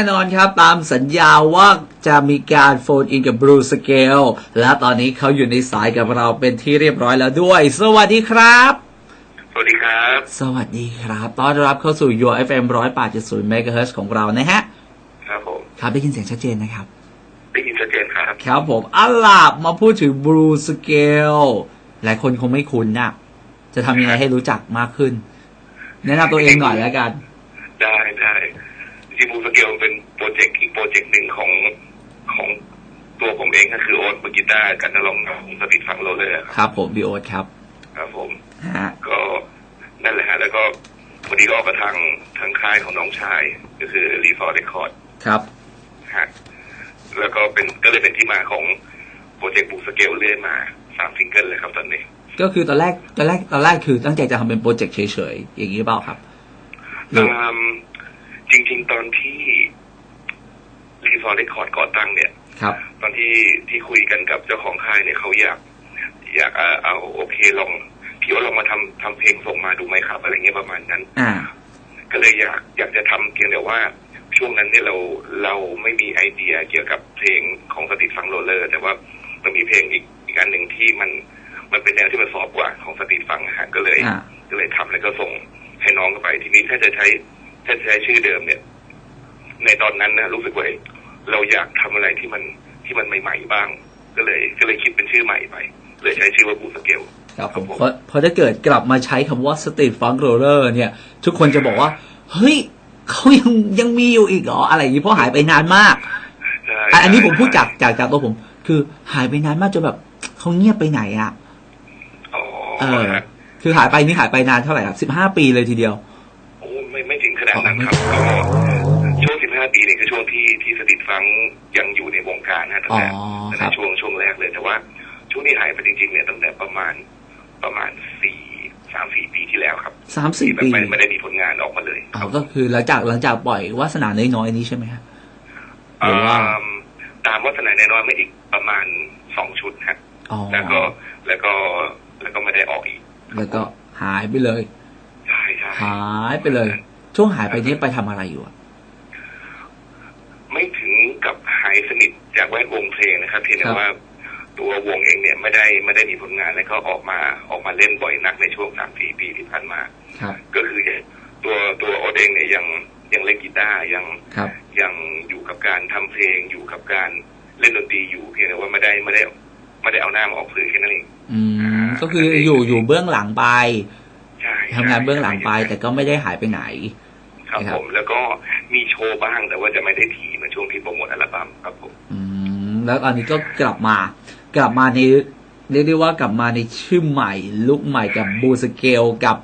น่นอนครับ ตามสัญญาว่าจะมีการโฟนอินกับบรูสเกลและตอนนี้เขาอยู่ในสายกับเราเป็นที่เรียบร้อยแล้วด้วย สวัสดีครับ สวัสดีครับ สวัสดีครับ ต้อนรับเข้าสู่ Your FM 108.0 MHz ของเรานะฮะ ครับผม ครับได้ยินเสียงชัดเจนนะครับ ได้ยินชัดเจนครับ ครับผมอัลลาบมาพูดถึงบรูสเกลหลายคนคงไม่คุ้นนะจะทำยังไงให้รู้จักมากขึ้น แนะนำตัวเองหน่อยแล้วกัน ได้ได้จ ริงๆบูสเกลเป็นโปรเจกต์อีกโปรเจกต์หนึ่งของของตัวผมเองก็คือโอ๊ตมือกีตาร์กันนรงค์ของสติฟังโรลเลอร์ครับครับ ผมบีโอตครับ ครับผมฮะก็นั่นแหละฮะแล้วก็พอดีก็ออกกับทางทางค่ายของน้องชาย ก็คือรีฟอร์เรคคอร์ดครับฮะแล้วก็เป็นก็เลยเป็นที่มาของโปรเจกต์บูสเกลเรื่อยมาสามซิงเกิลเลยครับตอนนี้ ก็คือตอนแรกตอนแรกตอนแรกคือตั้งใจจะทำเป็นโปรเจกต์เฉยๆอย่างนี้เปล่าครับหรืออืม จริง ๆ ตอนที่รีฟอร์เรคคอร์ดก่อตั้งเนี่ย ครับ ตอนที่ที่คุยกันกับเจ้าของค่ายเนี่ยเขาอยาก อยากเอาเอาโอเคลองพี่ว่าลองมาทำทำเพลงส่งมาดูไหมครับ อะไรเงี้ยประมาณนั้นอ่าก็เลยอยากอยากจะทำเพียงแต่ว่าช่วงนั้นเนี่ยเราเราไม่มีไอเดียเกี่ยวกับเพลงของสติฟังโรลเลอร์ แต่ว่ามันมีเพลงอีกอีกอันหนึ่งที่มันมันเป็นแนวที่มันซอฟต์กว่าของสติฟังนะฮะก็เลยอ่าก็เลยทำแล้วก็ส่งให้น้องเขาไป ทีนี้ถ้าจะใช้ ถ้าจะใช้ชื่อเดิมเนี่ย ในตอนนั้นนะรู้สึกว่าเอ๊ะเราอยากทำอะไรที่มันที่มันใหม่ ๆ บ้าง ก็เลย ก็เลยคิดเป็นชื่อใหม่ไปเลยใช้ชื่อว่าบูสเกลครับผมครับผมเพราะเพราะถ้าเกิดกลับมาใช้คำว่า Street Funk Roller เนี่ย ทุกคนจะบอกว่า เฮ้ยเขายังยังมีอยู่อีกเหรออะไรอย่างนี้เพราะหายไปนานมากใช่อะอันนี้ผมพูดจากจากจากตัวผม คือหายไปนานมากจนแบบเขาเงียบไปไหนอะอ๋อเออ คือหายไปนี่หายไปนานเท่าไหร่ครับสิบห้าปีเลยทีเดียวโอ้ ไม่ไม่ถึงขนาดนั้นครับก็ช่วง 15 ปีนี่คือช่วงที่ที่สติฟังยังอยู่ในวงการนะตั้งแต่อ๋อตั้งครัแต่บช่วงช่วงแรกเลยแต่ว่าช่วงที่หายไปจริงๆเนี่ยตั้งแต่ประมาณประมาณสี่สามสี่ปีที่แล้วครับสามสี่ที่แบบปีไม่ไม่ได้มีผลงานออกมาเลยอ๋อก็คือหลังจากหลังจากปล่อยวาสนาน้อยๆนี้ใช่ไหมครับหรือว่าอืมตามวัฒนาแน่นอนไม่อีกประมาณสองชุดฮะอ๋อแล้วก็แล้วก็แล้วก็ไม่ได้ออกอีก แล้วก็หายไปเลย ใช่ใช่หายไปเลย ช่วงหายไปนี้ไปทำอะไรอยู่อะไม่ถึงกับหายสนิทจากแวดวงเพลงนะครับ เพียงครัแต่บว่าตัววงเองเนี่ยไม่ได้ไม่ได้มีผลงานแล้วก็ออกมาออกมาเล่นบ่อยนักในช่วงสามสี่ปีที่ผ่านมาครับก็คือตัวตัวโอตเองเนี่ยยังยังเล่นกีตาร์ยังครับยังอยู่กับการทำเพลงอยู่กับการเล่นดนตรีอยู่เพียงแต่ว่าไม่ได้ไม่ได้ไม่ได้เอาหน้ามาออกสื่อแค่นั้นเองอืมก็คืออยู่อยู่เบื้องหลังไปใช่ ทำงานเบื้องหลังไปแต่ก็ไม่ได้หายไปไหนครับครับผม แล้วก็มีโชว์บ้างแต่ว่าจะไม่ได้ทีเหมือนช่วงที่โปรโมทอัลบั้มครับผมอืมแล้วตอนนี้ก็กลับมา กลับมาในเรียกได้ว่ากลับมาในชื่อใหม่ ลุกใหม่กับบูสเกลกับ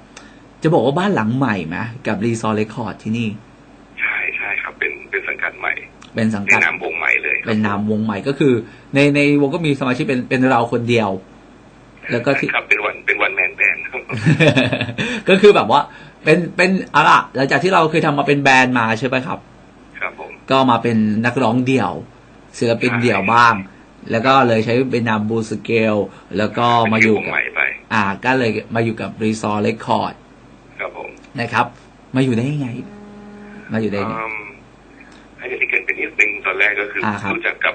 จะบอกว่าบ้านหลังใหม่ไหมกับรีซอร์เรคคอร์ดที่นี่ ใช่ใช่ครับ เป็นเป็นสังกัดใหม่ เป็นสังในกัดนามวงใหม่เลยครับเป็นนามวงใหม่ก็คือ ในในวงก็มีสมาชิกเป็นเป็นเราคนเดียว แล้วก็ที่ครับเป็นวันเป็นวันแมน แบนก็คือแบบว่า เป็นเป็นอะไรอะหลังจากที่เราเคยทำมาเป็นแบรนด์มาใช่ไหมครับ ครับผมก็มาเป็นนักร้องเดี่ยวศิลปินใช่เดี่ยวบ้าง แล้วก็เลยใช้เป็นนามบูสเกลแล้วก็มาอยู่เป็นวงกับใหม่ไปอ่า ก็เลยมาอยู่กับรีซอร์เรคคอร์ดครับผมนะครับ มาอยู่ได้ยังไง มาอยู่ได้ยังไงอืมให้ที่เกิดเป็นนิดนึงตอนแรกก็คืออาครับรู้จักกับ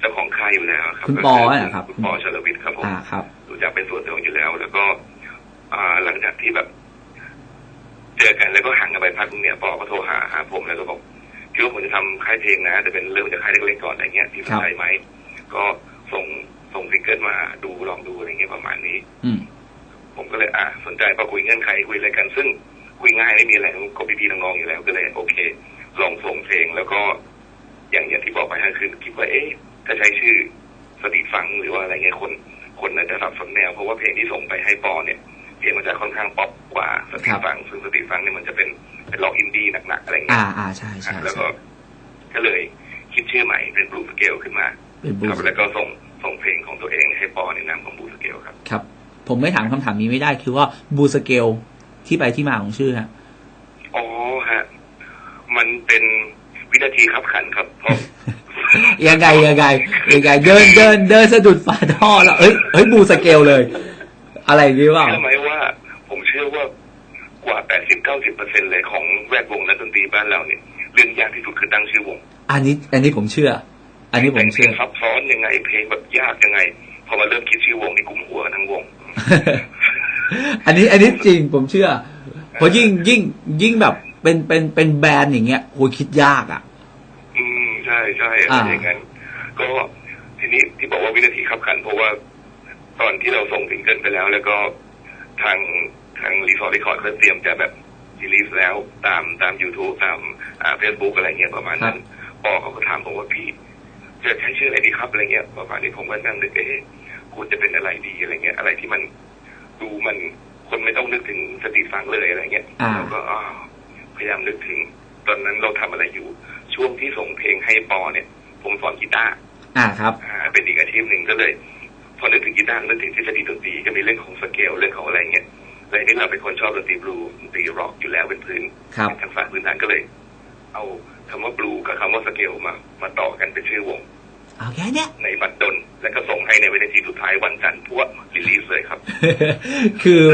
เจ้าของค่ายอยู่แล้วครับคุณก็ปออเหรอครับคุณปอชลวิทย์ครับผมอ่าครับรู้จักเป็นส่วนตัวอยู่แล้ว แล้วก็ อ่าหลังจากที่แบบ เจอกันแล้วก็ห่างกันไปพักนึงเนี่ยปอก็โทรหาหาผมแล้วก็บอกพี่ว่าผมจะทำค่ายเพลงนะแต่เป็นเริ่มจากค่ายเล็กๆก่อนอะไรเงี้ยพี่สนใจไหมก็ส่งส่งซิงเกิลมาดูลองดูอะไรเงี้ยประมาณนี้ อืมผมก็เลยอะสนใจพอคุยเงื่อนไขคุยอะไรกัน ซึ่งคุยง่ายไม่มีอะไรก็พี่ๆน้องๆอยู่แล้วก็เลย โอเค ลองส่งเพลงแล้วก็อย่างอย่างที่บอกไปก็คือคิดว่าเอ๊ะ ถ้าใช้ชื่อสตรีทฟังหรือว่าอะไรเงี้ยคนคนน่าจะสับสนแนว เพราะว่าเพลงที่ส่งไปให้ปอเนี่ยเพลงมันจะค่อนข้างป๊อปกว่าสตรีทฟัง ซึ่งสตรีทฟังเนี่ยมันจะเป็นเป็นล็อกอินดี้หนักๆอะไรเงี้อ่ายอ่าใช่ใช่อะแล้วใช่ก็ก็เลยคิดชื่อใหม่เป็นบลูสเกลขึ้นมาเป็นบูครับสแล้วก็ส่งส่งเพลงของตัวเองให้ปอในนามของบลูสเกลครับครับ ผมไม่ถามคำถามนี้ไม่ได้คือว่าบูสเกลที่ไปที่มาของชื่อฮะอ๋อฮะ มันเป็นวินาทีขับขันครับเพราะ ยังไงยังไงยังไงเดินเดินเดินสะดุดฝาท่อแล้วเอ้ยเอ้ยบูสเกลเลย อะไรอย่างงี้เปล่าเชื่อไหมว่า ผมเชื่อว่ากว่า80-90%เลยของแวดวงนักดนตรีบ้านเราเนี่ยรื่องยากที่สุดคือตั้งชื่อวง อันนี้ อันนี้ผมเชื่อ อันนี้ผมแต่งเพลเชื่องซับซ้อนยังไงเพลงแบบยากยังไงพอมาเริ่มคิดชื่อวงนี่กลุ่มหัวกันทั้งวง อันนี้อันนี้จริงผมเชื่อเพราะยิ่งยิ่งยิ่งแบบเป็นเป็นเป็นแบรนด์อย่างเงี้ยโหคิดยากอะอืม ใช่ใช่อะไรอ่าอย่างนั้นก็ทีนี้ที่บอกว่าวินาทีขับขัน เพราะว่าตอนที่เราส่งซิงเกิลไปแล้ว แล้วก็ทางทางรีสอร์ทรีคอร์ดเขาเตรียมจะแบบรีลีสแล้วตามตาม YouTube ตามอ่าเฟซบุ๊กอะไรเงี้ยประมาณนั้นปอเขาก็ถามผมว่าพี่จะใช้ชื่ออะไรดีครับอะไรเงี้ยประมาณนี้ผมก็นั่งนึกเอ๊ะควรจะเป็นอะไรดีอะไรเงี้ย อะไรที่มันดูมันคนไม่ต้องนึกถึงสตรีทฟังเลยอะไรเงี้ยอ่าแล้วก็อ้าวพยายามนึกถึง ตอนนั้นเราทำอะไรอยู่ ช่วงที่ส่งเพลงให้ปอเนี่ย ผมสอนกีตาร์อ่าครับ อ่า เป็นอีกอาชีพหนึ่งก็เลย พอนึกถึงกีตาร์นึกถึงทฤษฎีดนตรีก็มีเรื่องของสเกลเรื่องของอะไรเงี้ยอะไรที่เราเป็นคนชอบดนตรีบลูดนตรีร็อกอยู่แล้วเป็นพื้นครับทางฝั่งพื้นฐานก็เลย เอาคำว่าบลูกับคำว่าสเกลมา มาต่อกันเป็นชื่อวงเอาแค่เนี้ยในบัตรดนแล้วก็ส่งให้ในวินาทีสุดท้ายวันจันทร์พวกรีลีสเลยครับ คือ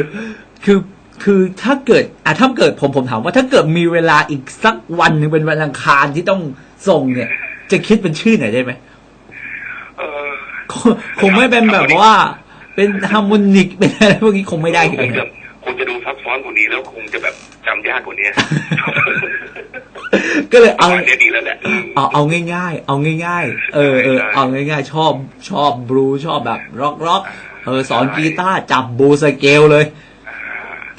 คือ คือถ้าเกิดอะถ้าเกิดผมผมถามว่าถ้าเกิดมีเวลาอีกสักวันหนึ่งเป็นวันอังคารที่ต้องส่งเนี่ย จะคิดเป็นชื่อไหนได้ไหมเออคงคงไม่เป็นแบบว่า เป็นฮาร์โมนิกเป็นอะไรพวกนี้คงไม่ได้คงจะคงจะดูซับซ้อนกว่านี้แล้วคงจะแบบจำยากกว่านี้ก็เลยปเอาระมาณนี้ดีแล้วแหละอืมเอาเอาง่าย ๆ เอาง่าย ๆ เออเออใช่เอาง่าย ๆ ชอบชอบบลูชอบแบบร็อกร็อกเออสอนกีตาร์จับบูสเกลเลยอ่า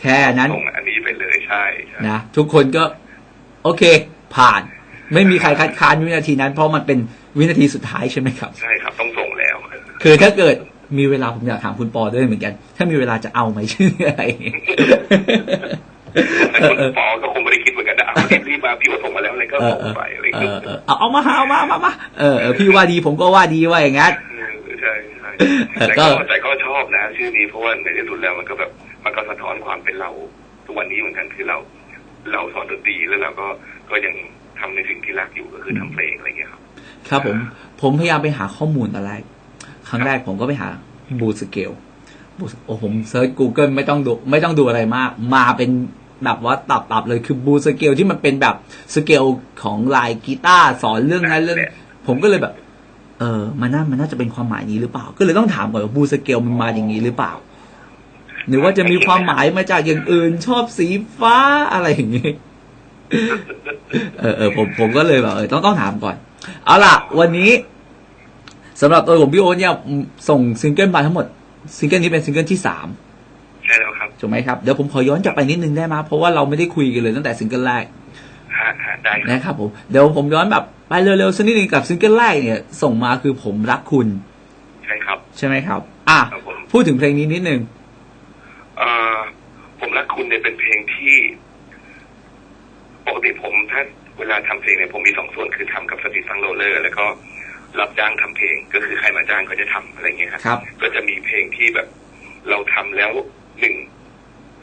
แค่นั้นส่งอันนี้ไปเลยใช่ใช่นะทุกคนก็ โอเค ผ่าน ไม่มีใครคัดค้านวินาทีนั้น เพราะมันเป็นวินาทีสุดท้ายใช่ไหมครับ ใช่ครับต้องส่งแล้ว คือถ้าเกิดมีเวลาผมอยากถามคุณปอด้วยเหมือนกัน ถ้ามีเวลาจะเอาไหมชื่ออะไรแต่คุณปอก็คงไม่ได้คิดเหมือนกันนะเอารีบๆมาพี่ว่าส่งมาแล้วอะไรก็เออส่งเออไปอะไรเอก็อเออเอาเอามาหาเอามามามาเออเออพี่ว่าดีผมก็ว่าดีว่าอย่างงั้นใช่ใช่แต่แต่ก็ก็แต่ก็ชอบนะ ชื่อนี้เพราะว่าในที่สุดแล้วมันก็แบบ มันก็สะท้อนความเป็นเราทุกวันนี้เหมือนกันคือเราเราสอนดนตรีแล้วเราก็ก็ยังทำในสิ่งที่รักอยู่ก็คือทำเพลงอะไรเงี้ยครับ ครับผมผมพยายามไปหาข้อมูลตอนแรก ครั้งแรกผมก็ไปหาบูสเกลบูโอ้ผมเซิร์ช Google ไม่ต้องดูไม่ต้องดูอะไรมาก มาเป็นแบบว่าตับตับๆเลยคือบูสเกลที่มันเป็นแบบสเกลของลายกีตาร์สอนเรื่องนั้นเรื่อง ผมก็เลยแบบ เออมันน่ามันน่าจะเป็นความหมายนี้หรือเปล่า ก็เลยต้องถามก่อนว่าบูสเกลมันมาอย่างนี้หรือเปล่า หรือว่าจะมีความหมายมาจากอย่างอื่น ชอบสีฟ้าอะไรอย่างนี้เออเออผมผมก็เลยแบบเออต้องต้องถามก่อน เอาล่ะ วันนี้สำหรับตัวผมพี่โอ๊ตเนี่ยส่งซิงเกิลมาทั้งหมดซิงเกิลนี้เป็นซิงเกิลที่สามใช่แล้วครับถูกไหมครับเดี๋ยวผมขอย้อนกลับไปนิดนึงได้ไหมเพราะว่าเราไม่ได้คุยกันเลยตั้งแต่ซิงเกิลแรกฮะฮะได้ครับนะครับผมเดี๋ยวผมย้อนแบบไปเร็วๆสักนิดนึงกับซิงเกิลแรกเนี่ย ส่งมาคือผมรักคุณ ใช่ครับ ใช่ไหมครับ อะครับผมพูดถึงเพลงนี้นิดนึงเอ่อ ผมรักคุณเนี่ยเป็นเพลงที่ปกติผมถ้าเวลาทำเพลงเนี่ยผมมีสองส่วนคือทำกับสตรีทฟังโรลเลอร์ แล้วก็รับจ้างทำเพลงก็คือใครมาจ้างก็จะทำอะไรเงี้ยครับครับ ก็จะมีเพลงที่แบบ เราทำแล้วหนึ่ง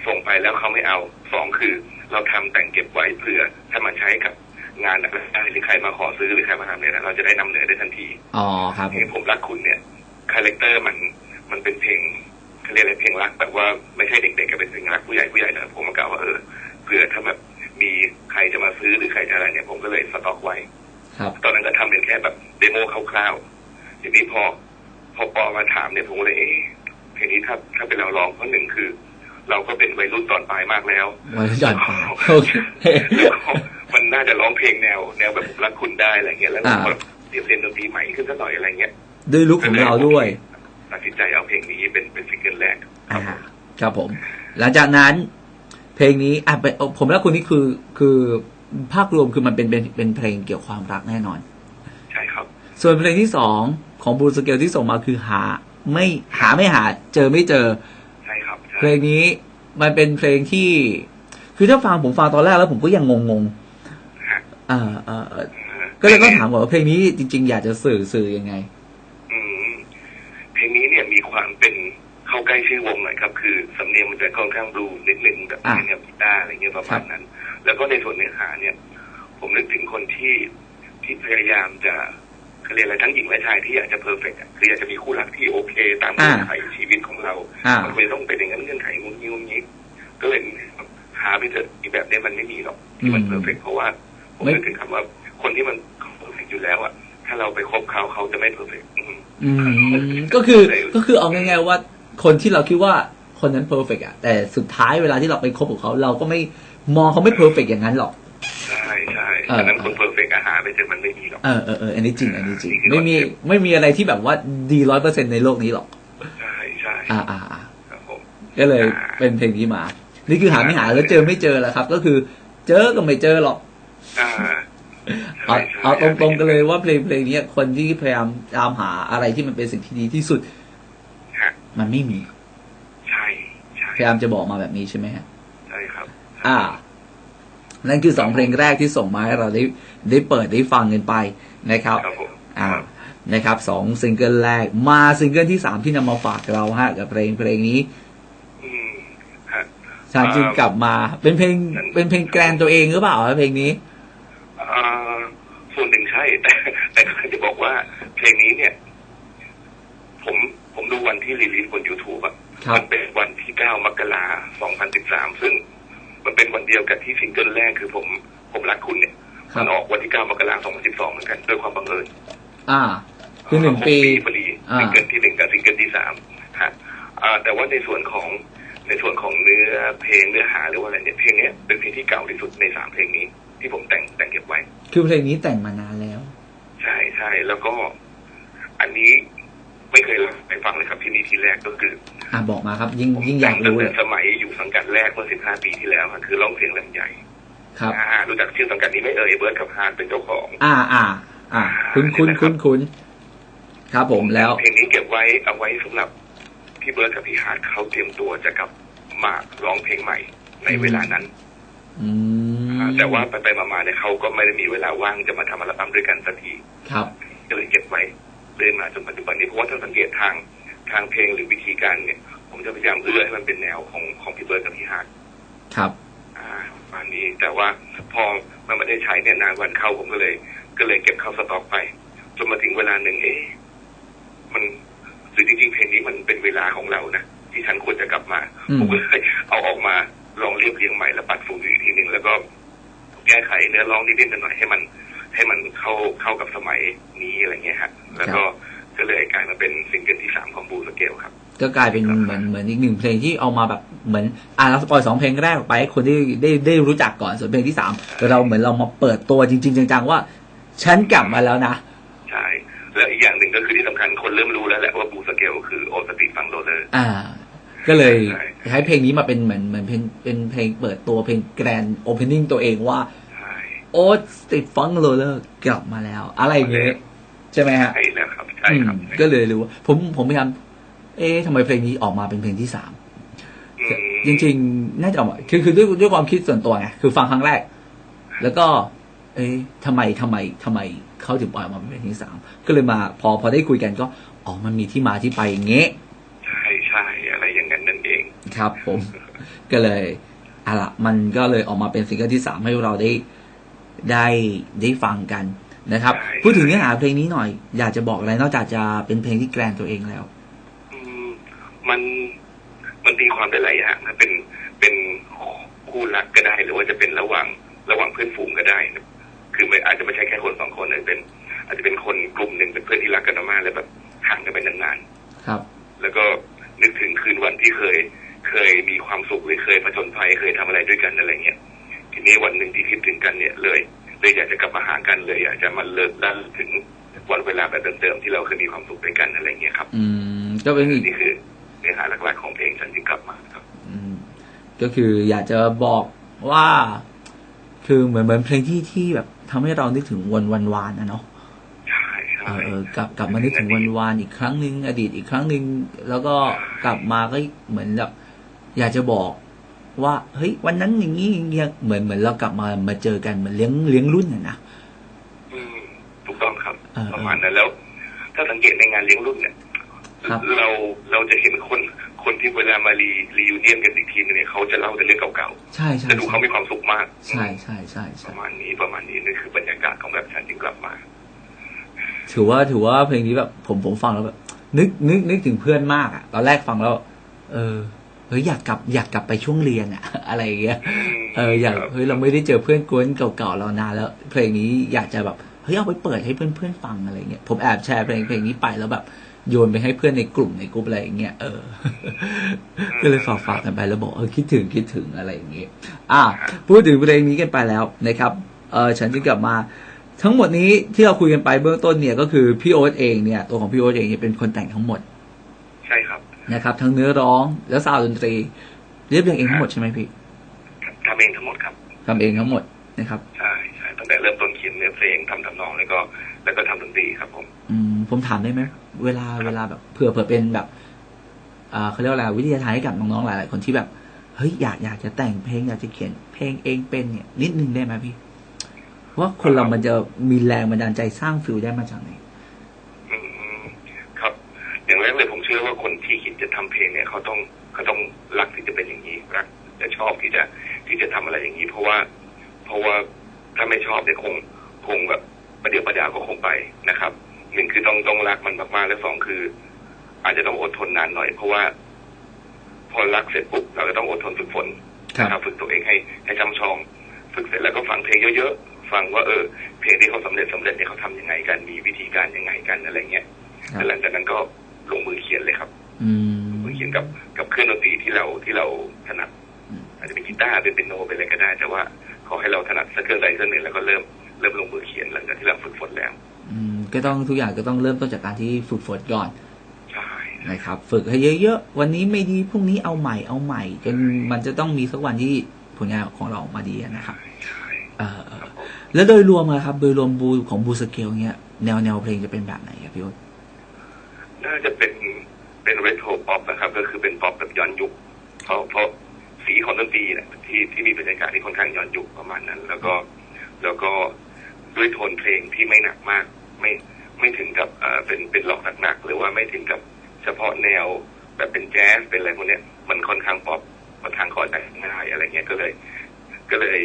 ส่งไปแล้วเขาไม่เอาสองคือ เราทำแต่งเก็บไว้เผื่อถ้ามาใช้กับงานอะไรหรือใครมาขอซื้อหรือใครมาทำเนี่ยนะเราจะได้นำเหนือได้ทันทีอ๋อครับเพผลงมผมรักคุณเนี่ยคาแรคเตอร์มันมันเป็นเพลง เขาเรียกอะไรเพลงรักแบบว่าไม่ใช่เด็กๆก็เป็นเพลงรักผู้ใหญ่ผู้ใหญ่นะผมก็กล่าวว่าเออเผื่อถ้าแบบมีใครจะมาซื้อหรือใครจะอะไรเนี่ยผมก็เลยสต็อกไว้ครับตอนนั้นก็ทำเป็นแค่แบบเดโมคร่าวๆทีนี้พอพอปอมาถามเนี่ยผมก็เลยเอ๊ะเพลงนี้ถ้าถ้าเป็นเราร้องเพราะหนึ่งคือ เราก็เป็นวัยรุ่นตอนปลายมากแล้ววันจันทร์โอเคแล้วก็มันน่าจะร้องเพลงแนว แนวแบบผมรักคุณได้อะไรเงี้ยแล้วเราอ่าแบบเรียนเรียนดนตรีใหม่ขึ้นสักหน่อยอะไรเงี้ยด้วยลุคของเราด้วย ตัดสินใจเอาเพลงนี้เป็นเป็นซิงเกิลแรกอ่าครับผม หลังจากนั้นเพลงนี้อะไปผมและคุณนี่คือคือภาพรวมคือมันเป็นเป็นเป็นเพลงเกี่ยวกับความรักแน่นอน ใช่ครับ ส่วนเพลงที่สองของบูสเกลที่ส่งมาคือหา ไม่หาไม่หา เจอไม่เจอ ใช่ครับใช่เพลงนี้มันเป็นเพลงที่ คือถ้าฟังผมฟังตอนแรกแล้วผมก็ยังงงฮะๆอ่าอ่าอ่าก็เลยต้องถามก่อนว่าเพลงนี้จริง ๆ อยากจะสื่อสื่อยังไงอืมเพลง นี้เนี่ยมีความเป็นเข้าใกล้ชื่อวงหน่อยครับ คือสำเนียงมันจะค่อนข้างบลูนิดนึงแบบอะแนวกีตาร์อะไรเงี้ยประมาณนั้น แล้วก็ในส่วนเนื้อหาเนี่ย ผมนึกถึงคนที่ที่พยายามจะเขาเรียกอะไรทั้งหญิงและชายที่อยากจะเพอร์เฟกต์อะคืออยากจะมีคู่รักที่โอเค ตามเงื่อนไขชีวิตของเราอ่ามันไม่ต้องเป็นอย่างนั้นเงื่อนไขงุนงิ้วงี้ก็เลยหาไปเถอะอีกแบบเนี้ยมันไม่มีหรอกที่มันอืมเพอร์เฟกเพราะว่าผผมนึกถึงคำว่าคนที่มันเพอร์เฟกอยู่แล้วอะ ถ้าเราไปคบเขาเขาจะไม่เพอร์เฟกอืมก็คือก็คือเอาง่ายๆว่าคนที่เราคิดว่าคนนั้นเพอร์เฟกอะแต่สุดท้ายเวลาที่เราไปคบกับเขา เราก็ไม่มองเขาไม่เพอร์เฟกอย่างนั้นหรอกใช่ใช่เอออันนั้นคนเพอร์เฟกอาหารไปเจอมันไม่มีหรอกเออเออเอออันนี้จริงอันนี้จริงจริงๆไม่มีไม่มีอะไรที่แบบว่าดีร้อยเปอร์เซ็นในโลกนี้หรอกใช่ใช่อ่าอ่าอ่าครับผมก็เลยอ่าเป็นเพลงนี้มา นี่คือหาไม่หาแล้วเจอไม่เจอแหละครับ ก็คือ เจอก็ไม่เจอหรอกอ่า เอาใช่ใช่เอาตรงๆกันเลยว่าเพลงเพลงนี้คนที่พยายามตามหาอะไรที่มันเป็นสิ่งที่ดีที่สุดฮะมันไม่มี ใช่ใช่พยายามจะบอกมาแบบนี้ใช่ไหมฮะใช่ครับ อ่า นั่นคือสองเพลงแรกที่ส่งมาให้เราได้ได้เปิดได้ฟังกันไปนะครับครับผมอ่านะครับสองซิงเกิลแรกมาซิงเกิลที่สามที่นำมาฝากเราฮะกับเพลงเพลงนี้อืมฮะชานจึงอ่ากลับมา เป็นเพลงเป็นเพลงแกรนตัวเองหรือเปล่าฮะเพลงนี้อ่า ส่วนหนึ่งใช่ แต่แต่ก็จะบอกว่าเพลงนี้เนี่ย ผมผมดูวันที่รีลีสบน YouTube อะครับมันเป็นวันที่9มกราคม2013ซึ่ง มันเป็นวันเดียวกับที่ซิงเกิลแรกคือผมผมรักคุณเนี่ยครัมับนออกวันที่9มกราคม2012เหมือนกันด้วยความบังเอิญอ่า คือหนึ่งปีพอดีอ่าซิงเกิลที่หนึ่งกับซิงเกิลที่สามฮะอ่า แต่ว่าในส่วนของในส่วนของเนื้อเพลงเนื้อหาหรือว่าอะไรเนี่ยเพลงเนี้ยเป็นเพลงที่เก่าที่สุดในสามเพลงนี้ ที่ผมแต่งแต่งเก็บไว้ คือเพลงนี้แต่งมานานแล้ว ใช่ใช่แล้วก็อันนี้ไม่เคยไปฟังเลยครับที่นี่ที่แรกก็คือ อ่าบอกมาครับ ยิ่งผมยิ่งอยากตั้รู้งเลแต่ยสมัยอยู่สังกัดแรกเมื่อ15ปีที่แล้วอะคือร้องเพลงลำใหญ่ ครับอ่ารู้จักชื่อสังกัดนี้ไหม่เอ่ยเบิร์ดกับฮาร์ดเป็นเจ้าของ อ่าอ่า อ่า คุ้นคุ้นคุ้นคุ้นครับผมแล้วเพลงนี้เก็บไว้เอาไว้สำหรับพี่เบิร์ดกับพี่ฮาร์ดเขาเตรียมตัวจะกลับมาร้องเพลงใหม่ในเวลานั้น อืมอ่า แต่ว่าไปไปๆมาๆเนี่ยเขาก็ไม่ได้มีเวลาว่างจะมาทำอัลบั้มด้วยกันสักทีครับก็เลยเก็บไว้เรื่อยมาจนปัจจุบันนี้เพราะว่าถ้าสังเกตทางทางเพลงหรือวิธีการเนี่ย ผมจะพยายามเอื้อให้มันเป็นแนวของของพี่เบิร์ดกับพี่ฮาร์ดครับ อ่าประมาณนี้แต่ว่าพอมันไม่ได้ใช้เนี่ยนานวันเข้าผมก็เลย ก็เลยเก็บเข้าสต็อกไปจนมาถึงเวลาหนึ่งเอ๊ะมันหรือจริงๆเพลงนี้มันเป็นเวลาของเรานะที่ฉันควรจะกลับมาอืมผมก็เลยเอาออกมาลองเรียบเรียงใหม่แล้วปัดฝุ่นอีกทีหนึ่งแล้วก็ แก้ไขเนื้อร้องนิดๆหน่อยๆให้มันให้มันเข้าเข้ากับสมัยนี้อะไรเงี้ยฮะแล้วก็ก็เลยกลายมาเป็นซิงเกิลที่สามของบูสเกลครับ ก็กลายเป็นเหมือนเหมือนอีกหนึ่งเพลงที่เอามาแบบเหมือนอ่าเราสปอยสองเพลงแรกออกไปให้คนที่ได้ได้รู้จักก่อนส่วนเพลงที่สามเราเหมือนเรามาเปิดตัวจริง ๆ จังๆว่าฉันกลับมาแล้วนะ ใช่ แล้วอีกอย่างหนึ่งก็คือที่สำคัญคนเริ่มรู้แล้วแหละว่าบูสเกลคือโอสติฟังโรเลอร์อ่า ก็เลยใช่ใช้เพลงนี้มาเป็นเหมือนเหมือนเพลงเป็นเพลงเปิดตัวเพลงแกรนโอเพนนิ่งตัวเองว่าใช่โอ๊ตสติฟังโรเลอร์กลับมาแล้ว อะไรอย่างเงี้ยใช่ไหมฮะใช่แล้วครับใช่ครับอืมก็เลยรู้ว่าผมผมพยายามเอ๊ะทำไมเพลงนี้ออกมาเป็นเพลงที่สามอืมจริงๆ น่าจะออกมาคือคือด้วยด้วยความคิดส่วนตัวไงคือฟังครั้งแรก แล้วก็ เอ๊ะทำไมทำไมทำไมเขาถึงปล่อยออกมาเป็นเพลงที่สามก็เลยมาพอพอได้คุยกันก็อ๋อมันมีที่มาที่ไปอย่างเงี้ ครับผม ก็เลยอะละมันก็เลยออกมาเป็นซิงเกิลที่สามให้เราได้ได้ได้ฟังกันนะครับใช่พูดถึงเนื้อหาเพลงนี้หน่อย อยากจะบอกอะไรนอกจากจะเป็นเพลงที่แกรนตัวเองแล้วอืมมันมันตีความได้หลายอย่างนะเป็นเป็นคู่รักก็ได้หรือว่าจะเป็นระหว่างระหว่างเพื่อนฝูงก็ได้นะคือไม่อาจจะไม่ใช่แค่คนสองคนเลยเป็น อาจจะเป็นคนกลุ่มหนึ่งเป็นเพื่อนที่รักกันมากๆแล้วแบบห่างกันไปนานๆครับ แล้วก็นึกถึงคืนวันที่เคย เคยมีความสุขหรือเคยผจญภัยเคยทำอะไรด้วยกันอะไรเงี้ยทีนี้วันหนึ่งที่คิดถึงกันเนี่ยเลยเลยอยากจะกลับมาหากันเลยอยากจะมาเลิกลั่นถึงวันเวลาแบบเดิมๆที่เราเคยมีความสุขด้วยกันอะไรเงี้ยครับ อืม ก็เป็นอีกนี่คือเนื้อหาหลักๆของเพลงฉันจึงกลับมาครับ อืม ก็คืออยากจะบอกว่า คือเหมือนเหมือนเพลงที่ที่แบบทำให้เรานึกถึงวันวันวานนะเนาะใช่ใช่เออเออกลับกลับมานึกถึงวันวานอีกครั้งหนึ่งอดีตอีกครั้งหนึ่งแล้วก็กลับมาก็เหมือนแบบ อยากจะบอกว่าเฮ้ยวันนั้นอย่างนี้อย่างเงี้ยเหมือนเหมือนเรากลับมามาเจอกันเหมือนเลี้ยงเลี้ยงรุ่นอะนะอืมถูกต้องครับเออเออประมาณนั้นแล้ว ถ้าสังเกตในงานเลี้ยงรุ่นเนี่ยครับเราเราจะเห็นคนคนที่เวลามารีรียูเนียนกันอีกทีนึงเนี่ยเขาจะเล่าแต่เรื่องเก่าใช่ๆใช่จะดูใช่เขามีความสุขมาก ใช่ใช่ใช่ปใช่ระมาณนี้ประมาณนี้นี่คือบรรยากาศของแบบฉันจึงกลับมา ถือว่าถือว่าเพลงนี้แบบผมผมฟังแล้วแบบนึกนึกนึกถึงเพื่อนมากอะตอนแรกฟังแล้ว เออ ฮ้ยอยากกลับอยากกลับไปช่วงเรียนอะอะไรอย่างเงี้ยมเอออยากครับเฮ้ยเราไม่ได้เจอเพื่อนกวนเก่าๆเรานานแล้ว เพลงนี้อยากจะแบบเฮ้ยเอาไปเปิดให้เพื่อนๆฟังอะไรเงี้ยผมแอบแชร์เพลงเพลงนี้ไปแล้วแบบโยนไปให้เพื่อนในกลุ่มในกลุ่มอะไรอย่างเงี้ยเออ ก็เลยฝากฝากกันไปแล้วบอกเออคิดถึงคิดถึงอะไรอย่างเงี้ยอะพูดถึงเพลงนี้กันไปแล้วนะครับเออฉันจะกลับมาทั้งหมดนี้ที่เราคุยกันไปเบื้องต้นเนี่ยก็คือพี่โอ๊ตเองเนี่ยตัวของพี่โอ๊ตเองเนี่ยเป็นคนแต่งทั้งหมดใช่ครับ นะครับ ทั้งเนื้อร้องและซาวด์ดนตรี เรียบเรียงเองทั้งหมดใช่ไหมพี่ทำเองทั้งหมดครับทำเองทั้งหมดนะครับใช่ใช่ตั้งแต่เริ่มต้นเขียนเนื้อเพลงทำทำนองแล้วก็ แล้วก็ทำดนตรีครับ ผมอืมผมถามได้ไหมเวลาเวลาแบบเผื่อเผื่อเป็นแบบอ่าเขาเรียกว่าอะไรวิทยาทานให้กับน้องๆหลายๆคนที่แบบเฮ้ยอยากอยากจะแต่งเพลงอยากจะเขียนเพลงเองเป็นเนี่ย นิดนึงได้ไหมพี่ ว่าคนเรามันจะมีแรงบันดาลใจสร้างฟิลได้มาจากไหนอืมครับ อย่างแรกเลยผมเชื่อว่าคนที่คิดจะทำเพลงเนี่ยเขาต้องเขาต้องรักที่จะเป็นอย่างนี้รักจะชอบที่จะที่จะทำอะไรอย่างนี้ เพราะว่าเพราะว่าถ้าไม่ชอบเนี่ยคงคงแบบประเดี๋ยวประดาวก็คงไปนะครับหนึ่งคือต้องต้องรักมันมากๆ และสองคือ อาจจะต้องอดทนนานหน่อย เพราะว่า พอรักเสร็จปุ๊บเราก็ต้องอดทนฝึกฝนครับนะครับฝึกตัวเองให้ให้ช่ำชอง ฝึกเสร็จแล้วก็ฟังเพลงเยอะๆฟังว่าเออเพลงที่เขาสำเร็จสำเร็จเนี่ยเขาทำยังไงกันมีวิธีการยังไงกันอะไรเงี้ยครับแล้วหลังจากนั้นก็ ลงมือเขียนเลยครับอืมลงมือเขียนกับกับเครื่องดนตรีที่เราที่เราถนัดอืมอาจจะเป็นกีตาร์เป็นเปียโนเป็นอะไรก็ได้ แต่ว่าขอให้เราถนัดสักเครื่องใดเครื่องหนึ่งแล้วก็เริ่มเริ่มลงมือเขียนหลังจากที่เราฝึกฝนแล้ว อืมก็ต้องทุกอย่างก็ต้องเริ่มต้นจากการที่ฝึกฝนก่อนใช่นะครับ ฝึกให้เยอะๆวันนี้ไม่ดีพรุ่งนี้เอาใหม่เอาใหม่จนมันจะต้องมีสักวันที่ผลงานของเราออกมาดีนะครับใช่เออเออแล้วโดยรวมอะครับ โดยรวมบูของบูสเกลเนี่ยแนวแนวเพลงจะเป็นแบบไหนครับพี่โอ๊ต น่าจะเป็นเป็นเรโทรป๊อปนะครับ ก็คือเป็นป๊อปแบบย้อนยุคเพราะเพราะสีของดนตรีเนี่ยที่ที่มีบรรยากาศที่ค่อนข้างย้อนยุคประมาณนั้น แล้วก็แล้วก็ด้วยโทนเพลงที่ไม่หนักมาก ไม่ไม่ถึงกับเอ่อเป็นเป็นหลอกหนักๆหรือว่าไม่ถึงกับเฉพาะแนวแบบเป็นแจ๊สเป็นอะไรพวกนี้มันค่อนข้างป๊อปค่อนข้างคอใจง่ายอะไรเงี้ยก็เลย ก็เลย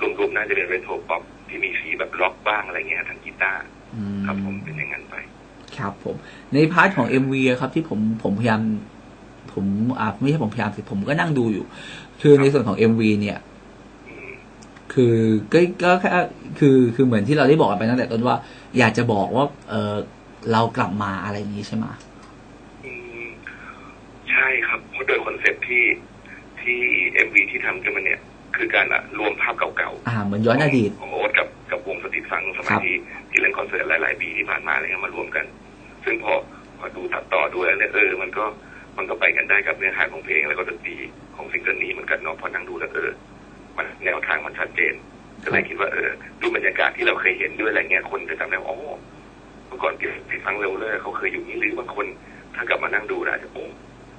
รวมๆน่าจะเป็นเรโทรป๊อปที่มีสีแบบล็อกบ้างอะไรเงี้ยทางกีตาร์ครับผม ครับผมในพาร์ทของ MV อะครับที่ผมผมพยายามผมอ่าไม่ใช่ผมพยายามสิผมก็นั่งดูอยู่ คือในส่วนของ MV เนี่ยอืมคือก็ก็แค่คือคือเหมือนที่เราได้บอกกันไปตั้งแต่ต้นว่า อยากจะบอกว่า เออเรากลับมาอะไรอย่างนี้ใช่ไหมอืมใช่ครับเพราะโดยคอนเซ็ปต์ที่ที่เอ็มวีที่ทำขึ้นมาเนี่ย คือการอะรวมภาพเก่าอ่าเหมือนย้อนอดีตของโอ๊ตกับกับวงสตรีทฟังสมัครัยบที่ที่เล่นคอนเสิร์ตหลาย ๆ ปีที่ผ่านมาอะไรเงี้ยมารวมกัน ซึ่งพอพอดูตัดต่อดูแล้วเนี่ยเออมันก็มันก็ไปกันได้กับเนื้อหาของเพลงแล้วก็ดนตรีของซิงเกิลนี้เหมือนกันเนาะพอนั่งดูแล้วเออ มันแนวทางมันชัดเจน ก็เลยคิดว่าเออดูบรรยากาศที่เราเคยเห็นด้วยอะไรเงี้ยคนจะจำได้ว่าอ๋อเมื่อก่อนที่ฟังเร็วเลยเขาเคยอยู่นี่หรือบางคนถ้ากลับมานั่งดูนะอาจจะโอ้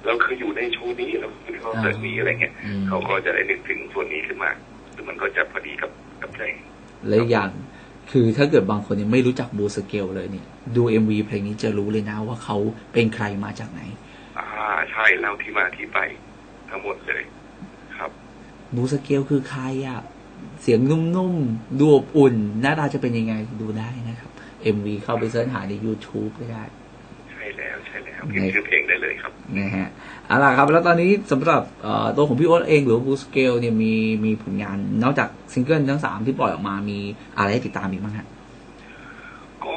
เราเคยอยู่ในโชว์นี้เราเคยคอนเสิร์ตนี้อะไรเงี้ยอืมเขาก็จะได้นึกถึงส่วนนี้ขึ้นมาซึ่งมันก็จะพอดีกับกับเพลงและอีกอย่าง คือถ้าเกิดบางคนยังไม่รู้จักบูสเกลเลยเนี่ย ดู MV เพลงนี้จะรู้เลยนะว่าเขาเป็นใครมาจากไหน อ่าใช่เล่าที่มาที่ไป ทั้งหมดเลยครับ บูสเกลคือใครอะเสียงนุ่มๆ ดูอบอุ่น หน้าตาจะเป็นยังไงดูได้นะครับ MV เข้าไปเสิร์ชหาใน YouTube ก็ได้ใช่ แล้วใช่แล้วพิมพ์ชื่อเพลงได้เลยครับนะฮะเอาล่ะครับ แล้วตอนนี้สำหรับเอ่อตัวของพี่โอ๊ตเองหรือบูสเกลเนี่ยมีมีผลงาน นอกจากซิงเกิลทั้งสามที่ปล่อยออกมามีอะไรให้ติดตามอีกบ้างฮะก็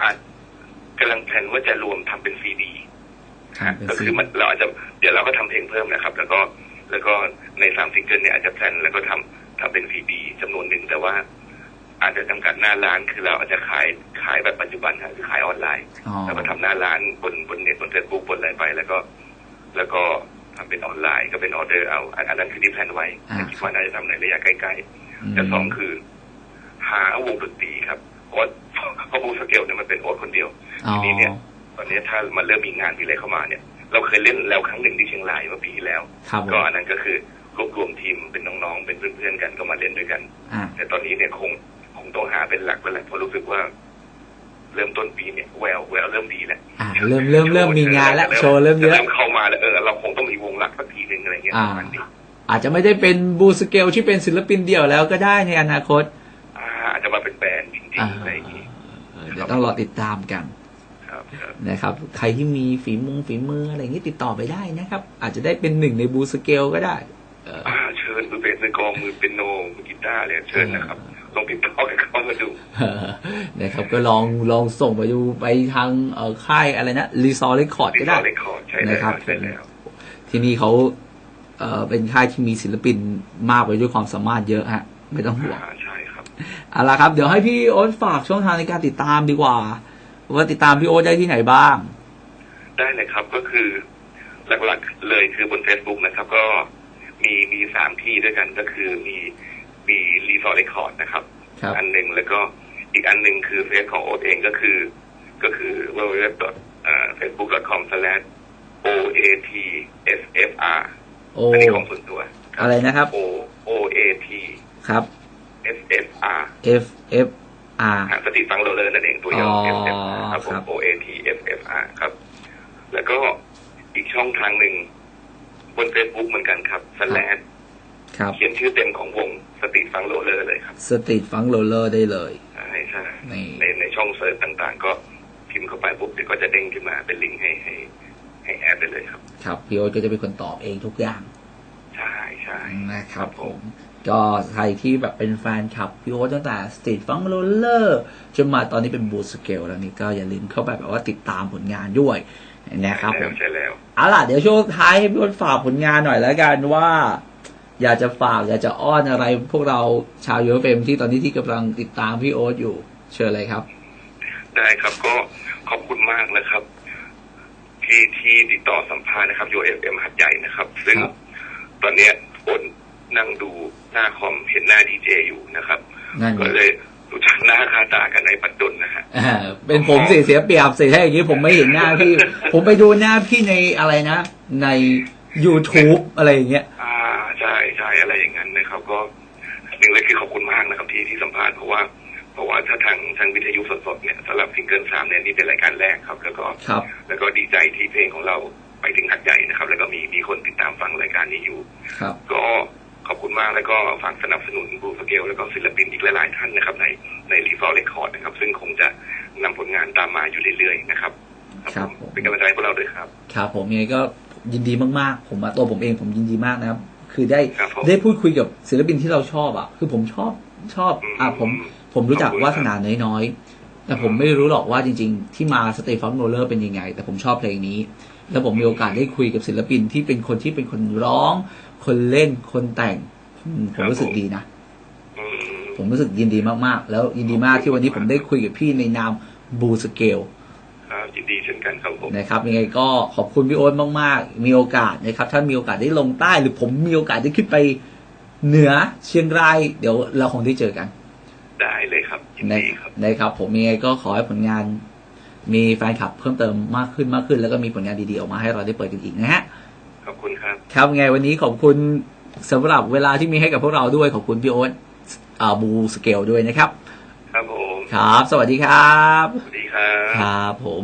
อาจกำลังแพลนว่าจะรวมทำเป็นซีดีทำเป็นก็ซีคือมันเราอาจจะเดี๋ยวเราก็ทำเพลงเพิ่มนะครับ แล้วก็แล้วก็ในสามซิงเกิลเนี่ยอาจจะแพลนแล้วก็ทำทำเป็นซีดีจำนวนหนึ่งแต่ว่าอาจจะจำกัดหน้าร้านคือเราอาจจะขายขายแบบปัจจุบันนะคือขายออนไลน์อ๋อ แล้วก็ทำหน้าร้านบนบนเน็ตบนเฟซบุ๊กบนอะไรไป แล้วก็ แล้วก็ทำเป็นออนไลน์ก็เป็นออเดอร์เอา อันอันนั้นคือที่แพลนไว้อ่าแต่คิดว่าน่าจะทำในระยะใกล้ๆมและสองคือ หาวงดนตรีครับเพราะว่าเพราะวงสเกลเนี่ยมันเป็นโอ๊ตคนเดียวอ๋อทีนี้เนี่ย ตอนนี้ถ้ามันเริ่มมีงานมีอะไรเข้ามาเนี่ย เราเคยเล่นแล้วครั้งหนึ่งที่เชียงรายเมื่อปีที่แล้วครับผมก็อันนั้นก็คือรวบรวมทีมเป็นน้องๆเป็นเพื่อนๆกันก็มาเล่นด้วยกันอ่าแต่ตอนนี้เนี่ยคงคงต้องหาเป็นหลักแล้วแหละเพราะรู้สึกว่า เริ่มต้นปีเนี่ยแววแววเริ่มดีแล้วอ่าเริ่มเริ่มเริ่มมีงานแล้วโชว์เริ่มเยอะเริ่มเข้ามาแล้วเออเราคงต้องมีวงหลักสักทีหนึ่งอะไรเงี้ยอ่าประมาณนี้อาจจะไม่ได้เป็นบูสเกลที่เป็นศิลปินเดี่ยวแล้วก็ได้ในอนาคตอ่าอาจจะมาเป็นแบรนด์จริงอ่าๆอะไรอย่างนี้เออเดี๋ยวต้องรอติดตามกันครับครับนะครับ ใครที่มีฝีมงฝีมืออะไรอย่างนี้ติดต่อไปได้นะครับ อาจจะได้เป็นหนึ่งในบูสเกลก็ได้เอออ่าเชิญมือเบสมือกลองมือเป็นโนมือกีตาร์เลยเชิญนะครับ ลองติดต่อกับเขามาดูเออนะครับ ก็ลองลองส่งไปดูไปทางเอ่อค่ายอะไรนะรีซอร์เรคคอร์ดติก็ดต่ได้อเลคคอร์ดใช่แล้วนะครับใช่แล้วที่นี่เขาเอ่อเป็นค่ายที่มีศิลปินมากไปด้วยความสามารถเยอะฮะ ไม่ต้องห่วงอ่าใช่ครับเอาละครับ เดี๋ยวให้พี่โอ๊ตฝากช่องทางในการติดตามดีกว่า ว่าติดตามพี่โอ๊ตได้ที่ไหนบ้าง ได้เลยครับก็คือหลักๆเลยคือบน Facebook นะครับ ก็มีมีสามที่ด้วยกันก็คือมี มีรีสอร์ทเรคคอร์ดนะครับครับ อันหนึ่งแล้วก็อีกอันหนึ่งคือเฟซของโอ๊ตเองก็คือ ก็คือ www.facebook.com/oatsfr โออันนี้ของส่วนตัวคบอะไรนะครับ O O A T ครับ S F R F F R หาสติฟังโรลเลอร์นั่นเองตัวย่ออ๋อ F F R ครับผครัมบ O A T F F R ครับ แล้วก็อีกช่องทางหนึ่งบน Facebook เหมือนกันครับสแลนครับ เขียนชื่อเต็มของวงสติฟังโรลเลอร์เลยครับ สตรีทฟังโรลเลอร์ได้เลยใช่ใช่นี่ในในช่องเซิร์ชต่างๆ ก็พิมพ์เข้าไปปุ๊บเดี๋ยวก็จะเด้งขึ้นมาเป็นลิงก์ให้ให้ให้แอดได้เลยครับ ครับพี่โอ๊ตก็จะเป็นคนตอบเองทุกอย่าง ใช่ใช่นะครับผม ก็ใครที่แบบเป็นแฟนคลับพี่โอ๊ตตั้งแต่สตรีทฟังโรลเลอร์จนมาตอนนี้เป็นบูสเกลแล้วนี่ก็อย่าลืมเข้าไปแบบว่าติดตามผลงานด้วยนะครับผใช่มใช่แล้วเอาล่ะเดี๋ยวช่วงท้ายให้พี่โอ๊ตฝากผลงานหน่อยแล้วกันว่า อยากจะฝาก อยากจะอ้อนอะไร พวกเราชาวยูเอฟเอ็มที่ตอนนี้ที่กำลังติดตามพี่โอ๊ตอยู่ เชิญเลยครับ ได้ครับก็ขอบคุณมากนะครับ ที่ที่ติดต่อสัมภาษณ์นะครับ UFM หัดใหญ่นะครับ ซึ่งครับตอนเนี้ยโอนนั่งดูหน้าคอมเห็นหน้าดีเจอยู่นะครับนั่นก็เลยรู้จักหน้าค่าตากันในปัดดนนะฮะอ่าเป็นผมเสียเสียเปรียบเสียถ้าอย่างนี้ผมไม่เห็นหน้าพี่ ผมไปดูหน้าพี่ในอะไรนะ ใน YouTube อะไรอย่างเงี้ยอ่าใช่ใช่ อะไรอย่างนั้นนะครับ ก็หนึ่งเลยคือขอบคุณมากนะครับที่ที่สัมภาษณ์เพราะว่าเพราะว่าถ้าทางทางวิทยุสดๆเนี่ยสำหรับซิงเกิลสามเนี่ยนี่เป็นรายการแรกครับ แล้วก็ครับแล้วก็ดีใจที่เพลงของเราไปถึงหัดใหญ่นะครับ แล้วก็มีมีคนติดตามฟังรายการนี้อยู่ครับก็ขอบคุณมากแล้วก็ฝากสนับสนุนบูสเกลแล้วก็ศิลปินอีกหลายๆท่านนะครับ ในในรีฟอร์เรคคอร์ดนะครับ ซึ่งคงจะนำผลงานตามมาอยู่เรื่อยๆนะครับครับผมเป็นกำลังใจให้พวกเราด้วยครับ ครับผมยังไงก็ยินดีมากๆ ผมอะตัวผมเองผมยินดีมากนะครับ คือได้ครับผมได้พูดคุยกับศิลปินที่เราชอบอะ คือผมชอบชอบ อะผมผมรู้จักขอบคุณวาสนาน้อยๆ แต่ผมไม่รู้หรอกว่าจริง ๆ ที่มาสเตฟานโรเลอร์เป็นยังไง แต่ผมชอบเพลงนี้ แล้วผมมีโอกาสได้คุยกับศิลปินที่เป็นคนที่เป็นคนร้อง คนเล่นคนแต่ง ผมผมรู้สึกดีนะอืมผมรู้สึกยินดีมากๆ แล้วยินดีมากที่วันนี้ผมได้คุยกับพี่ในนามบูสเกลครับ ยินดีเช่นกันครับผมนะครับยังไงก็ขอบคุณพี่โอ๊ตมากๆ มีโอกาสนะครับถ้ามีโอกาสได้ลงใต้หรือผมมีโอกาสได้ขึ้นไปเหนือเชียงรายเดี๋ยวเราคงได้เจอกัน ได้เลยครับยินนะดีครับนะครับ ผมยังไงก็ขอให้ผลงาน มีแฟนคลับเพิ่มเติมมากขึ้นมากขึ้น แล้วก็มีผลงานดีๆออกมาให้เราได้เปิดกันอีกนะฮะขอบคุณครับ ครับยังไงวันนี้ขอบคุณสำหรับเวลาที่มีให้กับพวกเราด้วยขอบคุณพี่โอ๊ตอ่าบูสเกลด้วยนะครับครับผม ครับ สวัสดีครับ สวัสดีครับ ครับผม